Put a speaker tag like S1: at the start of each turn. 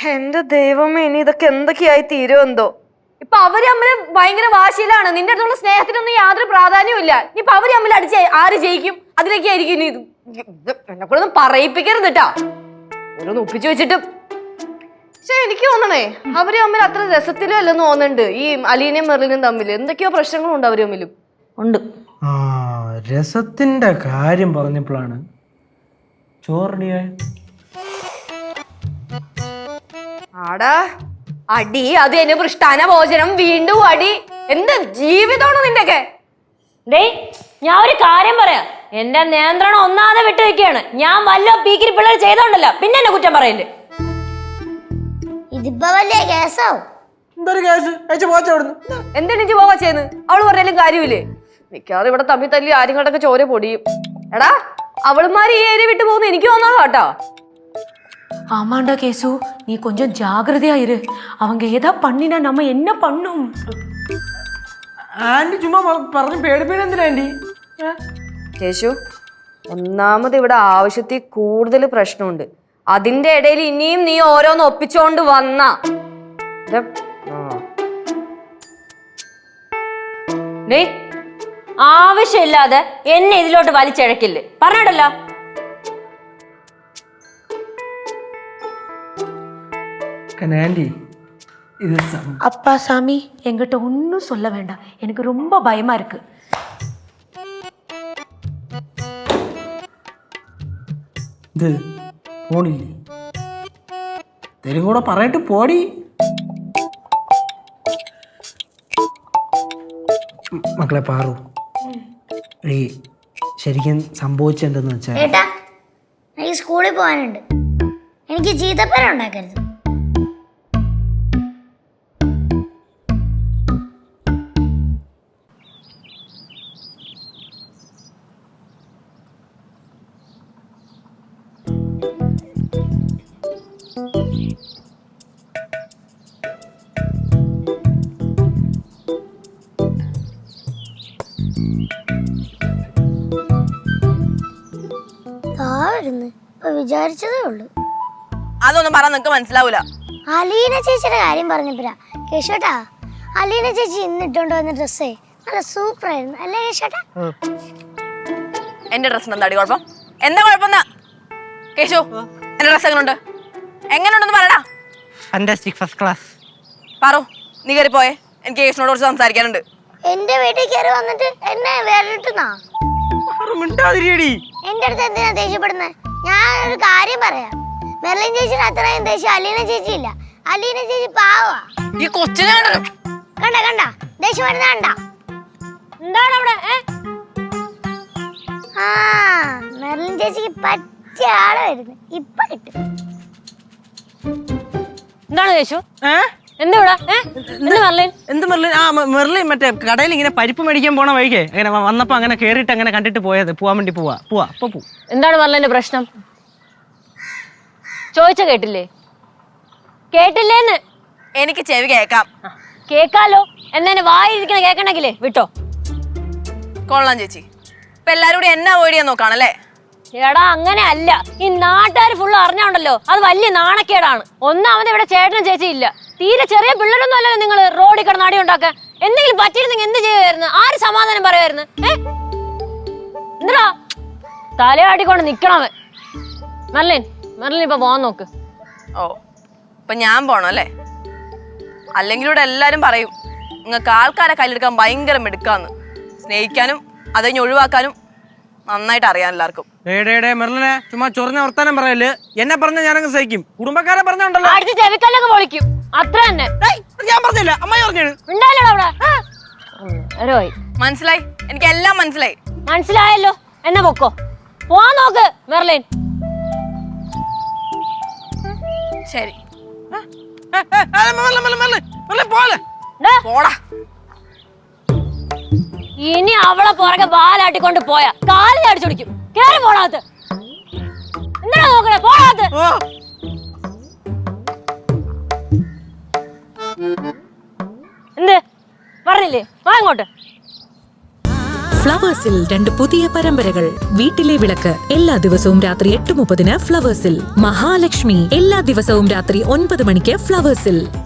S1: എന്റെ ദൈവമേ ഇനി ഇതൊക്കെ എന്തൊക്കെയായി തീരുമെന്തോ
S2: ഇപ്പൊ അവർ തമ്മിൽ ഭയങ്കര വാശിയിലാണ്. നിന്റെ അടുത്തുള്ള സ്നേഹത്തിനൊന്നും യാതൊരു പ്രാധാന്യവും ഇല്ല ഇപ്പൊ അവർ തമ്മിൽ അടിച്ച് ആര് ജയിക്കും? അതിലേക്കായിരിക്കും ഇനി ഇത്. എന്നെ കൂടെ ഒന്നും പറയിപ്പിക്കരുത് കേട്ടാ ഓരോന്ന് ഒപ്പിച്ചു വെച്ചിട്ട്. പക്ഷെ എനിക്ക് തോന്നണേ അവർ അമ്മ അത്ര രസത്തിലും അല്ലെന്ന് തോന്നുന്നുണ്ട്. ഈ അലീനയും മെർലിനും തമ്മിൽ എന്തൊക്കെയോ പ്രശ്നങ്ങളുണ്ട് അവർ തമ്മിലും. ഉണ്ട്.
S3: ആ രസത്തിന്റെ കാര്യം പറഞ്ഞപ്പോഴാണ് ചോറിനിയായ
S2: ആടാ. അടി അത് എന്നെ പൃഷ്ടാന ഭോജനം വീണ്ടും അടി. എന്ത് ജീവിതമാണോ നിന്റെയൊക്കെ?
S4: ഡേയ് ഞാൻ ഒരു കാര്യം പറയാം. എന്റെ നിയന്ത്രണം ഒന്നാതെ വിട്ടു വെക്കുകയാണ് ഞാൻ വല്ല പീക്കിരി പിള്ളേർ ചെയ്തോണ്ടല്ലോ. പിന്നെ എന്നെ കുറ്റം പറയല്ലേ?
S5: ഇതിപ്പോ വലിയ കേസാവും.
S3: എന്തൊരു കേസ്?
S2: പോവാ അവൾ പറഞ്ഞാലും കാര്യമില്ലേ? മിക്കവാറും ഇവിടെ തമ്മിൽ തല്ലി ആര്യങ്ങളുടെയൊക്കെ ചോര പൊടിയും. എടാ അവളുമാര് ഈ ഏരിയ വിട്ടു പോകുന്ന എനിക്ക് തോന്നാ കേട്ടോ.
S6: ஆமாண்டா கேசு நீ கொஞ்சம் ஜாகிரதையா இரு அவங்க ஏதா பண்ணினா நம்ம என்ன பண்ணும்
S3: ആന്റി ചുമ്മാ പ- പറഞ്ഞ് പേടിപ്പേടി എന്തിനാ ആന്റി ഏ?
S2: യേശു ഒന്നാമത് ഇവിടെ ആവശ്യത്തിൽ കൂടുതൽ പ്രശ്നമുണ്ട് അതിന്റെ ഇടയിൽ ഇനിയും നീ ഓരോന്ന് ഒപ്പിച്ചോണ്ട് വന്ന
S4: ഡേയ് ആവശ്യമില്ലാതെ എന്നെ ഇതിലോട്ട് വലിച്ചിഴക്കില്ലേ പറഞ്ഞിട്ടല്ലോ
S3: കന്നെ ആന്റി ഇത് സം-
S6: அப்பா சாமி என்கிட்ட ஒன்றும் சொல்ல வேண்டாம் எனக்கு ரொம்ப பயமா இருக்கு
S3: ഇത് പോണില്ലേ തരും കൂടെ പറയട്ട് പോടി ഉം, മക്കളെ പാറു ഈ ശരിക്കും സംഭവിച്ചെന്തെന്ന് വെച്ചാൽ
S5: ഏട്ടാ എനിക്ക് സ്കൂളിൽ പോകാനുണ്ട് എനിക്ക് ചീത്തപ്പേര ഉണ്ടാക്കരുത് വിചാരിച്ചതേ ഉള്ളൂ.
S2: അതൊന്നും പറഞ്ഞ നിനക്ക് മനസ്സിലാവൂല.
S5: അലീന ചേച്ചിയുടെ കാര്യം പറഞ്ഞപ്പോഴാ. കേശോട്ടാ അലീന ചേച്ചി ഇന്ന് ഇട്ടോണ്ട് വന്ന ഡ്രസ്സേ നല്ല സൂപ്പർ ആയിരുന്നു അല്ലേ കേശോട്ടാ
S1: എന്റെ ഡ്രസ്സിന് എന്താടി കുഴപ്പം? എന്താ കുഴപ്പം കേശു എന്റെ ഡ്രസ്സ് എങ്ങനെയുണ്ട് എങ്ങനെയുണ്ടെന്ന് പറയടാ.
S3: ഫാന്റാസ്റ്റിക് ഫസ്റ്റ് ക്ലാസ്
S1: പറു നീ കയറി പോയേ. എനിക്ക് കേസിനോട് കുറച്ച് സംസാരിക്കാനുണ്ട്.
S5: എന്റെ വീട്ടിൽ കയറി വന്നിട്ട് എന്നെ വേറിട്ടുന്നാ?
S3: മിണ്ടാതിരിയടി.
S5: എന്റെ അടുത്ത് എന്തിനാ ദേഷ്യപ്പെടുന്നത് ഞാൻ ഒരു കാര്യം പറയാം. മെർലിൻ ചേച്ചിയുടെ അത്രയും ദേഷ്യം അലീന ചേച്ചി ഇല്ല. അലീന ചേച്ചി പാവാ
S1: ഈ കൊച്ചിനെ കണ്ടല്ലോ
S5: കണ്ട കണ്ട. ദേഷ്യം വരുന്ന കണ്ട.
S4: എന്താണ് അവിടെ?
S5: ആ മെർലിൻ ചേച്ചിക്ക് പറ്റിയ ആൾ വരുന്നു. ഇപ്പൊ കിട്ടും.
S4: എന്താണ് കേശു
S3: ഏ?
S4: എന്താ
S3: മെർലിൻ? ആ മെർലിൻ മറ്റേ കടയിൽ ഇങ്ങനെ പരിപ്പ് മേടിക്കാൻ പോണ വഴിക്കേ അങ്ങനെ വന്നപ്പോ അങ്ങനെ കേറിട്ട് അങ്ങനെ കണ്ടിട്ട് പോയത്. പോവാൻ വേണ്ടി പോവാ. പോവാ അപ്പൊ പോ.
S4: എന്താണ് പറഞ്ഞതിന്റെ പ്രശ്നം? ചോദിച്ച കേട്ടില്ലേ? കേട്ടില്ലേന്ന്?
S1: എനിക്ക് ചെവി കേക്കാം
S4: കേക്കാലോ. എന്നെ വായിരിക്കണ കേക്കണെങ്കിലേ വിട്ടോ.
S1: കൊള്ളാം ചേച്ചി. ഇപ്പൊ എല്ലാരും കൂടി എന്നെ അവോയ്ഡ് ചെയ്യാൻ നോക്കാണല്ലേ?
S4: എടാ അങ്ങനെ അല്ല. ഈ നാട്ടുകാർ ഫുള്ള് അറിഞ്ഞാണ്ടല്ലോ. അത് വലിയ നാണക്കേടാണ്. ഒന്നാമത് ഇവിടെ ചേട്ടനും ചേച്ചി ഇല്ല. തീരെ ചെറിയ പിള്ളേരൊന്നും അല്ലല്ലോ നിങ്ങൾ റോഡിൽ കിടന്ന് അടി ഉണ്ടാക്കാൻ. എന്തെങ്കിലും പറ്റിയിരുന്നെങ്കിൽ എന്ത് ചെയ്യുമായിരുന്നു ആര് സമാധാനം പറയുമായിരുന്നു? ഏ? എന്താ തലയാട്ടിക്കൊണ്ട് നിക്കണവൻ മെർലിൻ മെർലിൻ ഇപ്പൊ പോവാൻ നോക്ക്.
S1: ഓ ഇപ്പൊ ഞാൻ പോണം അല്ലേ? അല്ലെങ്കിൽ ഇവിടെ എല്ലാരും പറയും നിങ്ങൾക്ക് ആൾക്കാരെ കയ്യിലെടുക്കാൻ ഭയങ്കര മിടുക്കാന്ന്. സ്നേഹിക്കാനും അത് ഒഴിവാക്കാനും നന്നായിട്ട് അറിയാം എല്ലാവർക്കും.
S3: ചുമ്മാ ചൊറിഞ്ഞ വർത്താനം പറയൽ എന്നെ പറഞ്ഞ ഞാനങ്ങ് സഹിക്കും. കുടുംബക്കാരെ പറഞ്ഞുണ്ടല്ലോ
S4: അടിച്ച് ചെവിക്കല്ലൊക്കെ പൊളിക്കും. അത്ര തന്നെ.
S3: ഞാൻ പറഞ്ഞില്ല.
S4: ഉണ്ടായില്ലടാ അവിടെ.
S1: മനസ്സിലായി? എനിക്ക് എല്ലാം മനസ്സിലായി.
S4: മനസ്സിലായല്ലോ. എന്നെ പൊക്കോ. പോവാൻ നോക്ക് മെർലിൻ.
S1: ശരി.
S3: പോലെ
S1: പോടാ.
S4: ഇനി അവളെ പുറകെ ബാലാട്ടിക്കൊണ്ട് പോയാ കാലിൽ അടിച്ചോടിക്കും കേറി പോണാത്ത് എന്താ നോക്കണേ? പോണാത്ത് എന്ത്? പറഞ്ഞില്ലേ? വാ ഇങ്ങോട്ട്.
S7: ഫ്ലവേഴ്സിൽ രണ്ട് പുതിയ പരമ്പരകൾ. വീട്ടിലെ വിളക്ക് എല്ലാ ദിവസവും രാത്രി എട്ട് മുപ്പതിന് ഫ്ലവേഴ്സിൽ. മഹാലക്ഷ്മി എല്ലാ ദിവസവും രാത്രി ഒൻപത് മണിക്ക് ഫ്ലവേഴ്സിൽ.